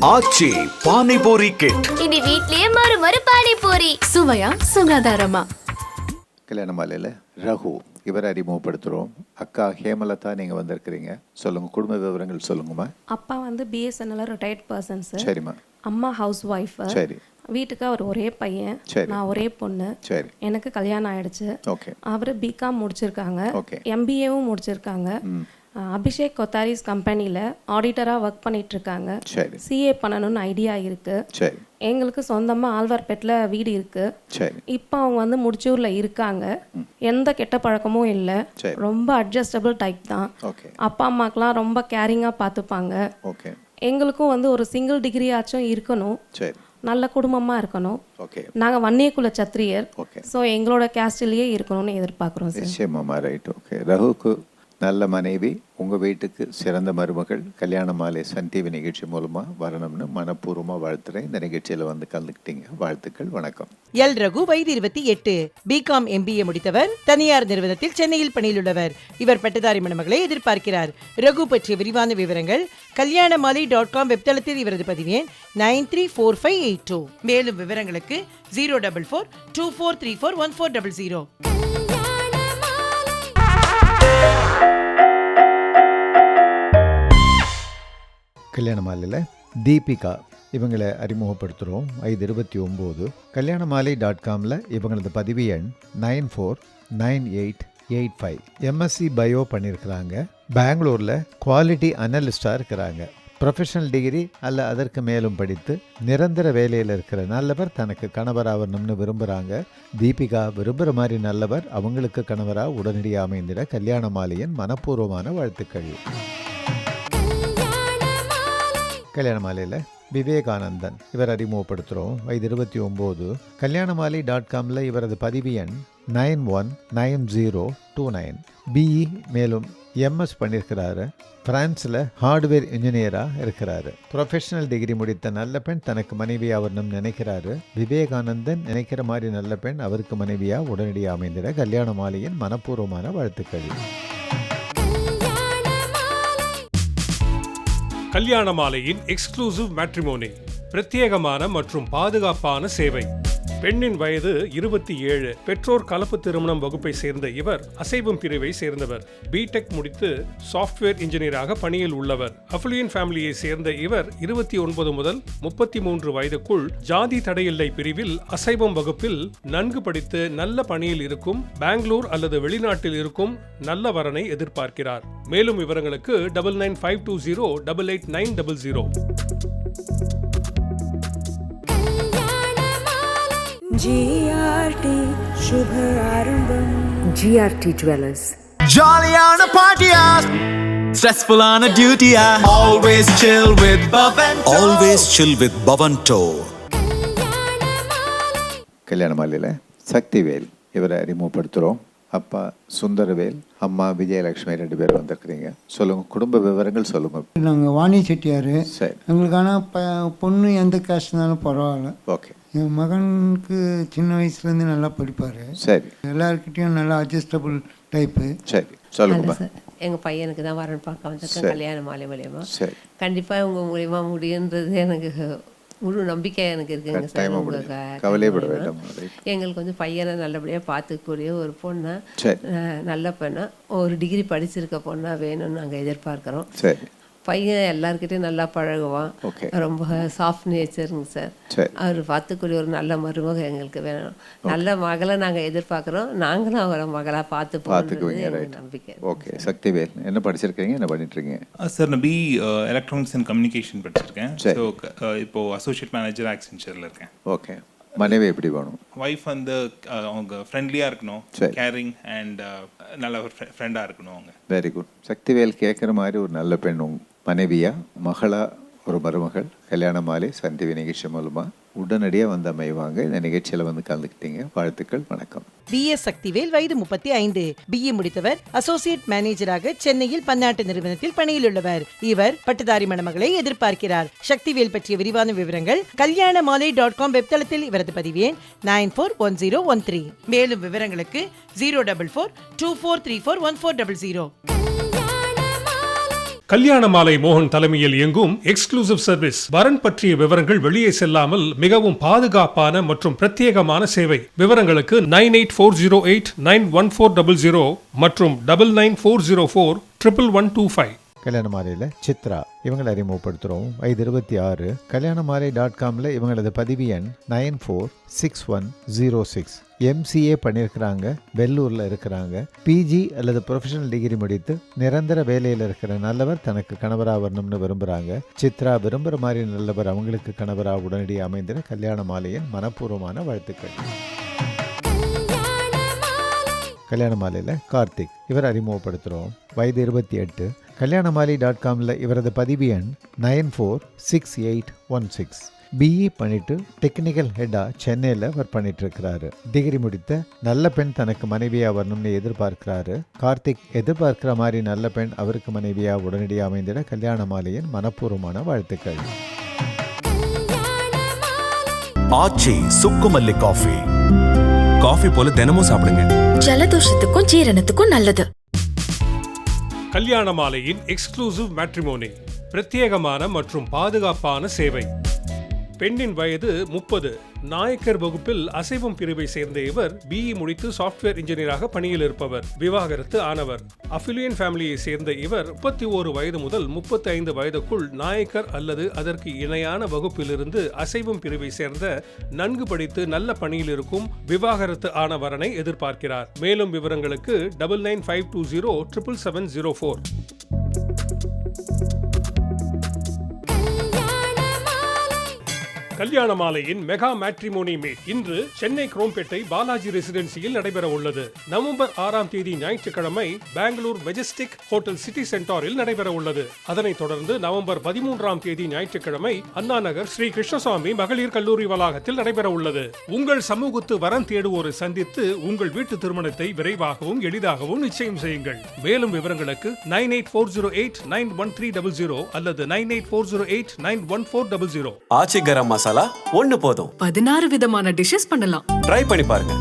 ஆச்சி panipuri kit. இனி வீட்லயே மறு மறு பானிபூரி. சுவையா? சுகாதாரமா? கல்யாண மாலையில் ரகு இவரை அறிமுகப்படுத்துகிறோம் அக்கா ஹேமலதா நீங்கள் வந்திருக்கிறீங்க. சொல்லுங்கள் குடும்ப விவரங்கள் சொல்லுங்கம்மா. அப்பா வந்து பிஎஸ்என்எல் ரிட்டையர்ட் பர்சன் சார் சரிம்மா. அம்மா ஹவுஸ் ஒய்ஃப் சரி. வீட்டுக்கு அவர் ஒரே பையன். சரி. நான் ஒரே பொண்ணு. சரி. எனக்கு கல்யாணம் ஆயிடுச்சு. ஓகே. அவர் பிகாம் முடிச்சிருக்காங்க. Okay. எம்பிஏவும் முடிச்சிருக்காங்க. அபிஷேக் கொத்தாரிஸ் கம்பெனியில் ஆடிட்டராக ஒர்க் சரி. சிஏ பண்ணணும்னு ஐடியா இருக்கு. சரி. எங்களுக்கு சொந்தமாக ஆழ்வார்பேட்டில் வீடு இருக்கு. சரி. இப்போ அவங்க வந்து முடிச்சூரில் இருக்காங்க. எந்த கெட்ட பழக்கமும் இல்லை. ரொம்ப அட்ஜஸ்டபிள் டைப் தான். ஓகே. அப்பா அம்மாக்கெலாம் ரொம்ப கேரிங்காக பார்த்துப்பாங்க ஓகே. எங்களுக்கும் வந்து ஒரு சிங்கிள் டிகிரி ஆச்சும் இருக்கணும். சரி. நல்ல குடும்பமாக இருக்கணும். ஓகே. நாங்கள் வன்னியக்குல சத்திரியர். ஸோ எங்களோட கேஸ்டிலேயே இருக்கணும்னு எதிர்பார்க்குறோம் சார் நிச்சயமாம்மா. ரைட் ஓகே ரகுக்கு நல்ல மனைவி உங்கள் வீட்டுக்கு சிறந்த மருமகள் கல்யாண மாலை சன் டிவி நிகழ்ச்சி மூலமாக வரணும்னு மனப்பூர்வமாக வாழ்த்துறேன். இந்த நிகழ்ச்சியில் வந்து கலந்துக்கிட்டீங்க. வாழ்த்துக்கள் வணக்கம். எல். ரகு வயது இருபத்தி எட்டு. பிகாம் எம்பிஏ முடித்தவர் தனியார் நிறுவனத்தில் சென்னையில் பணியில் உள்ளவர் இவர் பட்டதாரி மணமகளை எதிர்பார்க்கிறார். ரகு பற்றிய விரிவான விவரங்கள் கல்யாண மாலை டாட் காம் வெப்தளத்தில் இவரது பதிவேன் nine three four five eight two. மேலும் விவரங்களுக்கு zero double four two four three four one four double zero கல்யாண மாலையில் தீபிகா இவங்களை அறிமுகப்படுத்துகிறோம் ஐదు இருபத்தி ஒம்பது. கல்யாண மாலை டாட் காமில் இவங்களது பதிவு எண் nine four nine eight eight five. MSc bio பண்ணியிருக்கிறாங்க பெங்களூரில் குவாலிட்டி அனலிஸ்டாக இருக்கிறாங்க. ப்ரொஃபஷனல் டிகிரி அல்ல அதற்கு மேலும் படித்து நிரந்தர வேலையில் இருக்கிற நல்லவர் தனக்கு கணவராகணும்னு விரும்புகிறாங்க தீபிகா விரும்புகிற மாதிரி நல்லவர் அவங்களுக்கு கணவராக உடனடியாக அமைந்திட கல்யாண மாலையின் மனப்பூர்வமான வாழ்த்துக்கள். கல்யாண மாலையில் விவேகானந்தன் இவர் அறிமுகப்படுத்துகிறோம் வயது இருபத்தி ஒம்பது. கல்யாணமாலை டாட் காமில் இவரது பதிவு எண் nine one nine zero two nine. BE மேலும் எம்எஸ் பண்ணியிருக்கிறாரு பிரான்ஸில் ஹார்ட்வேர் இன்ஜினியராக இருக்கிறாரு. ப்ரொஃபஷனல் டிகிரி முடித்த நல்ல பெண் தனக்கு மனைவியாக வரணும்னு நினைக்கிறாரு. விவேகானந்தன் நினைக்கிற மாதிரி நல்ல பெண் அவருக்கு மனைவியாக உடனடியாக அமைந்திட கல்யாண மாலையின் மனப்பூர்வமான வாழ்த்துக்கள். கல்யாண மாலையின் எக்ஸ்க்ளூசிவ் மேட்ரிமோனி பிரத்யேகமான மற்றும் பாதுகாப்பான சேவை. பெண்ணின் வயது இருபத்தி ஏழு. பெற்றோர் கலப்பு திருமணம் வகுப்பை சேர்ந்த இவர் அசைவம் பிரிவை சேர்ந்தவர். பிடெக் முடித்து சாஃப்ட்வேர் இன்ஜினியராக பணியில் உள்ளவர். அஃபுலியன் ஃபேமிலியை சேர்ந்த இவர் இருபத்தி ஒன்பது முதல் முப்பத்தி மூன்று வயதுக்குள் ஜாதி தடையில்லை பிரிவில் அசைவம் வகுப்பில் நன்கு படித்து நல்ல பணியில் இருக்கும் பெங்களூர் அல்லது வெளிநாட்டில் இருக்கும் நல்ல வரனை எதிர்பார்க்கிறார். மேலும் விவரங்களுக்கு double nine five two zero double eight nine double zero GRT சுப ஆரம்பம் ஜிஆர்டி ஜுவல்லர்ஸ் ஜாலியான பார்ட்டியா ஸ்ட்ரெஸ்ஃபுல்லான டியூட்டியா always chill with Pavan always chill with Pavan to கல்யாண மாலையில் சக்திவேல் இவரை அறிமுகப்படுத்துகிறோம் அப்பா சுந்தரவேல் அம்மா விஜயலட்சுமி ரெண்டு பேர் வந்திருக்கிறீங்க. சொல்லுங்க குடும்ப விவரங்கள் சொல்லுங்க. நாங்கள் வாணி செட்டியார். சரி. எங்களுக்கான ப பொண்ணு எந்த காசுனாலும் பரவாயில்ல. ஓகே. என் மகனுக்கு சின்ன வயசுலேருந்து நல்லா படிப்பார். சரி. எல்லாருக்கிட்டேயும் நல்லா அட்ஜஸ்டபுள் டைப்பு சரி. சொல்லுங்கம்மா. எங்கள் பையனுக்கு தான் வரன் பார்க்க வந்திருக்கேன் சரி. கல்யாண மாலை மூலியமா. சரி. கண்டிப்பாக உங்கள் மூலியமா முடியுன்றது எனக்கு முழு நம்பிக்கை எனக்கு இருக்குங்க சார் கட்டாயமா உங்க முடியும். க- கவலையப்பட மூலியமா. வேண்டாம். எங்களுக்கு வந்து பையனை நல்லபடியாக பார்த்துக்கூடிய ஒரு பொண்ணா நல்ல பெண்ணா ஒரு டிகிரி படிச்சிருக்க பொண்ணா வேணும்னு நாங்கள் எதிர்பார்க்குறோம் பையன் எல்லாருக்கிட்டையும் நல்லா பழகுவான். ரொம்ப சாஃப்ட் நேச்சருங்க சார். அவர் பார்த்துக்கூடிய ஒரு நல்ல மருமக எங்களுக்கு வேணும். நல்ல மகளை நாங்கள் எதிர்பார்க்குறோம். நாங்களும் அவரை மகளாக பார்த்து பார்த்துக்குவீங்க நம்பிக்கை ஓகே சக்திவேல் என்ன படிச்சிருக்கீங்க? என்ன பண்ணிட்டு இருக்கீங்க சார் நான் பி எலக்ட்ரானிக்ஸ் அண்ட் கம்யூனிகேஷன் படிச்சிருக்கேன். சரி. ஸோ இப்போ அசோசியேட் மேனேஜர் ஆக்சென்ச்சரில் இருக்கேன். ஓகே மனைவி எப்படி வேணும்? ஒய்ஃப் வந்து அவங்க ஃப்ரெண்ட்லியாக இருக்கணும். சரி. கேரிங் அண்ட் நல்ல ஒரு ஃப்ரெண்டாக இருக்கணும் அவங்க. வெரி குட் சக்திவேல் கேட்குற மாதிரி ஒரு நல்ல பெண் மனைவியா மகளா ஒரு மருமகள் கல்யாண மாலை சன் டிவி நிகழ்ச்சி மூலமாக உடனடியாக வந்து அமைவாங்க இந்த நிகழ்ச்சியில் வந்து கலந்துக்கிட்டீங்க. வாழ்த்துக்கள் வணக்கம். பி எஸ் சக்திவேல் வயது முப்பத்தி ஐந்து பிஏ முடித்தவர் அசோசியேட் மேனேஜராக சென்னையில் பன்னாட்டு நிறுவனத்தில் பணியில் உள்ளவர். இவர் பட்டதாரி மணமகளை எதிர்பார்க்கிறார். சக்திவேல் பற்றிய விரிவான விவரங்கள் கல்யாண மாலை டாட் காம் வெப்தளத்தில் இவரது பதிவேன் nine four one zero one three. மேலும் விவரங்களுக்கு zero double four two four three four one four double zero. Kalyanamalai மோகன் தலைமையில் இயங்கும் எக்ஸ்க்ளூசிவ் சர்வீஸ் வரன் பற்றிய விவரங்கள் வெளியே செல்லாமல் மிகவும் பாதுகாப்பான மற்றும் பிரத்யேகமான சேவை. விவரங்களுக்கு nine eight four zero eight nine one four double zero மற்றும் double nine four zero four triple one two five. கல்யாண மாலையில் சித்ரா இவங்களை அறிமுகப்படுத்துகிறோம் வயது இருபத்தி ஆறு. கல்யாண மாலை டாட் காமில் இவங்களது பதிவு எண் nine four six one zero six. MCA பண்ணியிருக்கிறாங்க. வெள்ளூரில் இருக்கிறாங்க. பிஜி அல்லது ப்ரொஃபஷனல் டிகிரி முடித்து நிரந்தர வேலையில் இருக்கிற நல்லவர் தனக்கு கணவராக வரணும்னு விரும்புகிறாங்க சித்ரா விரும்புகிற மாதிரி நல்லவர் அவங்களுக்கு கணவராக உடனடியாக அமைந்திட கல்யாண மாலையின் மனப்பூர்வமான வாழ்த்துக்கள். கல்யாண மாலையில் கார்த்திக் இவர் அறிமுகப்படுத்துகிறோம் வயது இருபத்தி எட்டு. கல்யாணமாலி டாட் காமில் இவரது பதிவு எண் nine four six eight one six. BE பண்ணிட்டு டெக்னிக்கல் ஹெட்டாக சென்னையில் ஒர்க் பண்ணிட்டு இருக்கிறாரு டிகிரி முடித்த நல்ல பெண் தனக்கு மனைவியாக வரணும்னு எதிர்பார்க்கிறாரு. கார்த்திக் எதிர்பார்க்கிற மாதிரி நல்ல பெண் அவருக்கு மனைவியாக உடனடியாக அமைந்திட கல்யாண மாலையின் மனப்பூர்வமான வாழ்த்துக்கள். ஆச்சி சுக்குமல்லி காஃபி. காஃபி போல தினமும் சாப்பிடுங்க. ஜலதோஷத்துக்கும் ஜீரணத்துக்கும் நல்லது. கல்யாண மாலையின் எக்ஸ்க்ளூசிவ் மேட்ரிமோனி பிரத்யேகமான மற்றும் பாதுகாப்பான சேவை. பெண்ணின் வயது முப்பது. நாயக்கர் வகுப்பில் அசைவம் பிரிவை சேர்ந்த இவர் பிஇ முடித்து சாஃப்ட்வேர் இன்ஜினியராக பணியில் இருப்பவர். விவாகரத்து ஆனவர். அஃபிலியன் ஃபேமிலியை சேர்ந்த இவர் முப்பத்தி ஓரு வயது முதல் முப்பத்தி ஐந்து வயதுக்குள் நாயக்கர் அல்லது அதற்கு இணையான வகுப்பிலிருந்து அசைவம் பிரிவை சேர்ந்த நன்கு படித்து நல்ல பணியில் இருக்கும் விவாகரத்து ஆன வரனை எதிர்பார்க்கிறார். மேலும் விவரங்களுக்கு double nine five two zero triple seven zero four கல்யாண மாலையின் மெகா மேட்ரிமோனி மீட் இன்று சென்னை குரோம்பேட்டை பாலாஜி ரெசிடென்சியில் நடைபெற உள்ளது. நவம்பர் ஆறாம் தேதி ஞாயிற்றுக்கிழமை பெங்களூர் மெஜஸ்டிக் ஹோட்டல் சிட்டி சென்டாரில் நடைபெற உள்ளது. அதனைத் தொடர்ந்து நவம்பர் பதிமூன்றாம் தேதி ஞாயிற்றுக்கிழமை அண்ணா நகர் ஸ்ரீ கிருஷ்ணசாமி மகளிர் கல்லூரி வளாகத்தில் நடைபெற உள்ளது. உங்கள் சமூகத்து வரம் தேடுவோரை சந்தித்து உங்கள் வீட்டு திருமணத்தை விரைவாகவும் எளிதாகவும் நிச்சயம் செய்யுங்கள். மேலும் விவரங்களுக்கு nine eight four zero eight nine one three double zero அல்லது nine eight four zero eight nine one four double zero. Aachi garam masala ஒன்னு போதும் பதினாறு விதமான டிஷ்ஷஸ் பண்ணலாம் ட்ரை பண்ணி பாருங்க